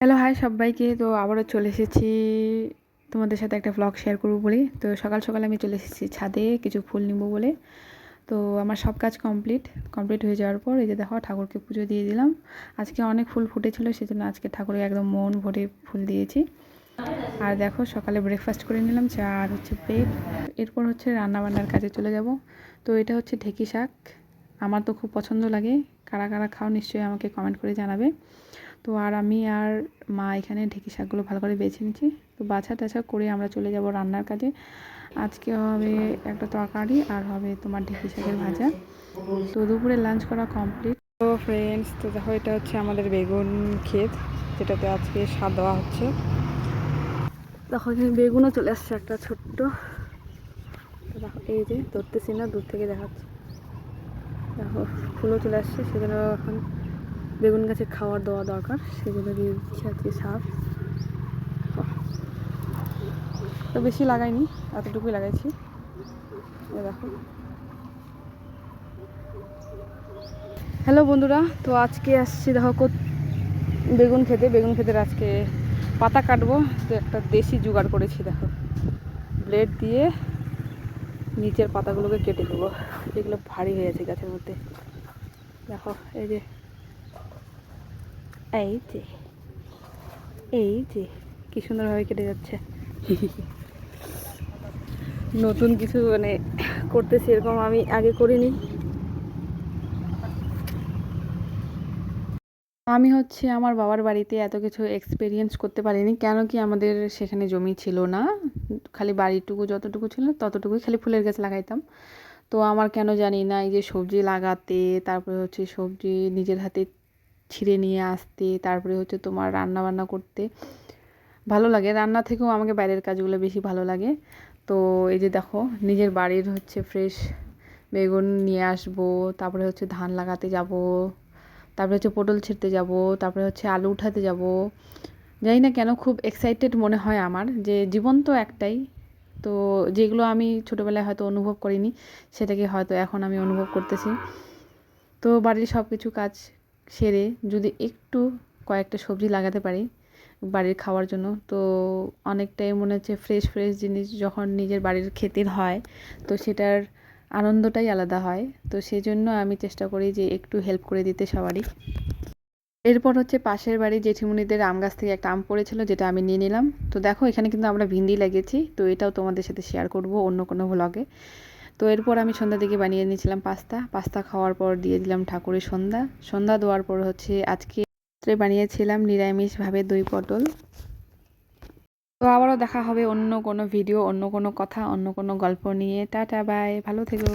Hello hi সবাইকে। তো আবারও চলে এসেছি। তোমাদের সাথে একটা ব্লগ শেয়ার করব বলে। তো সকাল সকাল আমি চলে এসেছি ছাদে, কিছু ফুল নিব বলে। তো আমার সব কাজ কমপ্লিট কমপ্লিট হয়ে যাওয়ার পর এই যে দেখো, ঠাকুরকে পুজো দিয়ে দিলাম। আজকে অনেক ফুল ফুটেছিল, সেজন্য আজকে ঠাকুরকে একদম মন ভরে ফুল দিয়েছি। আর দেখো, সকালে ব্রেকফাস্ট করে নিলাম, চা আর হচ্ছে পেট এরপর হচ্ছে রান্না বান্নার কাজে চলে যাব। তো এটা হচ্ছে ঢেকি শাক। আমার তো খুব পছন্দ লাগে। কারা কারা খাও নিশ্চয়ই আমাকে কমেন্ট করে জানাবে। তো আর আমি আর মা এখানে ঢেকি শাকগুলো ভালো করে বেছে নিচ্ছি। তো বাছা টাছা করে আমরা চলে যাব রান্নার কাজে। আজকে হবে একটা তরকারি আর হবে তোমার ঢেকি শাকের ভাজা। তো দুপুরে লাঞ্চ করা কমপ্লিট। তো ফ্রেন্ডস তো দেখো এটা হচ্ছে আমাদের বেগুন ক্ষেত, যেটাতে আজকে স্বাদ দেওয়া হচ্ছে। দেখো এখানে বেগুনও চলে আসছে একটা ছোট্ট। দেখো, এই যে ধরতেছি না, দূর থেকে দেখাচ্ছে। দেখো, ফুলও চলে আসছে, সেজন্য এখন বেগুন গাছে খাওয়ার দেওয়া দরকার, সেগুলো দিয়ে দিচ্ছি আজকে সার। তো বেশি লাগাইনি, এতটুকুই লাগাইছি। দেখো। হ্যালো বন্ধুরা, তো আজকে আসছি দেখো বেগুন খেতে বেগুন খেতে আজকে পাতা কাটবো। তো একটা দেশি জোগাড় করেছি দেখো। ব্লেড দিয়ে নিচের পাতাগুলোকে কেটে দেবো। যেগুলো ভারী হয়ে আছে গাছের মধ্যে। দেখো, এই যে এই যে এই যে, কি সুন্দরভাবে কেটে যাচ্ছে। নতুন কিছু মানে করতেছি, এরকম আমি আগে করিনি। আমি হচ্ছে আমার বাবার বাড়িতে এত কিছু এক্সপিরিয়েন্স করতে পারিনি, কেন কি আমাদের সেখানে জমি ছিল না। খালি বাড়িটুকু যতটুকু ছিল ততটুকুই খালি ফুলের গাছ লাগাইতাম। তো আমার কেন জানি না, এই যে সবজি লাগাতে, তারপরে হচ্ছে সবজি নিজের হাতে ছিঁড়ে নিয়ে আসতে, তারপরে হচ্ছে তোমার রান্না বান্না করতে। ভালো লাগে। রান্না থেকেও আমাকে বাইরের কাজগুলো বেশি ভালো লাগে। তো এই যে দেখো, নিজের বাড়ির হচ্ছে ফ্রেশ বেগুন নিয়ে আসব, তারপরে হচ্ছে ধান লাগাতে যাব, তারপরে হচ্ছে পটল ছিঁড়তে যাব, তারপরে হচ্ছে আলু উঠাতে যাব। জানি না কেন খুব এক্সাইটেড মনে হয় আমার যে জীবন তো একটাই। তো যেগুলো আমি ছোটোবেলায় হয়তো অনুভব করিনি, সেটাকে হয়তো এখন আমি অনুভব করতেছি। তো বাড়ির সব কিছু কাজ সেরে যদি একটু কয়েকটা সবজি লাগাতে পারি বাড়ির খাওয়ার জন্য, তো অনেকটাই মনে হচ্ছে ফ্রেশ ফ্রেশ জিনিস যখন নিজের বাড়ির ক্ষেতের হয়, তো সেটার আনন্দটাই আলাদা হয়। তো সেই জন্য আমি চেষ্টা করি যে একটু হেল্প করে দিতে সবারই। এরপর হচ্ছে পাশের বাড়ি জেঠিমুনিদের আম গাছ থেকে একটা আম পড়েছিল, যেটা আমি নিয়ে নিলাম। তো দেখো এখানে কিন্তু আমরা ভিন্ডি লাগিয়েছি, তো এটাও তোমাদের সাথে শেয়ার করব অন্য কোনো ভ্লগে তো এরপর আমি সন্ধ্যা দিকে বানিয়ে নিয়েছিলাম পাস্তা। পাস্তা খাওয়ার পর দিয়ে দিলাম ঠাকুরের সন্ধ্যা। সন্ধ্যা দেওয়ার পর হচ্ছে আজকে বানিয়েছিলাম নিরামিষভাবে দই পটল। তো আবারও দেখা হবে অন্য কোনো ভিডিও অন্য কোনো কথা, অন্য কোনো গল্প নিয়ে। টাটা বাই ভালো থেকো।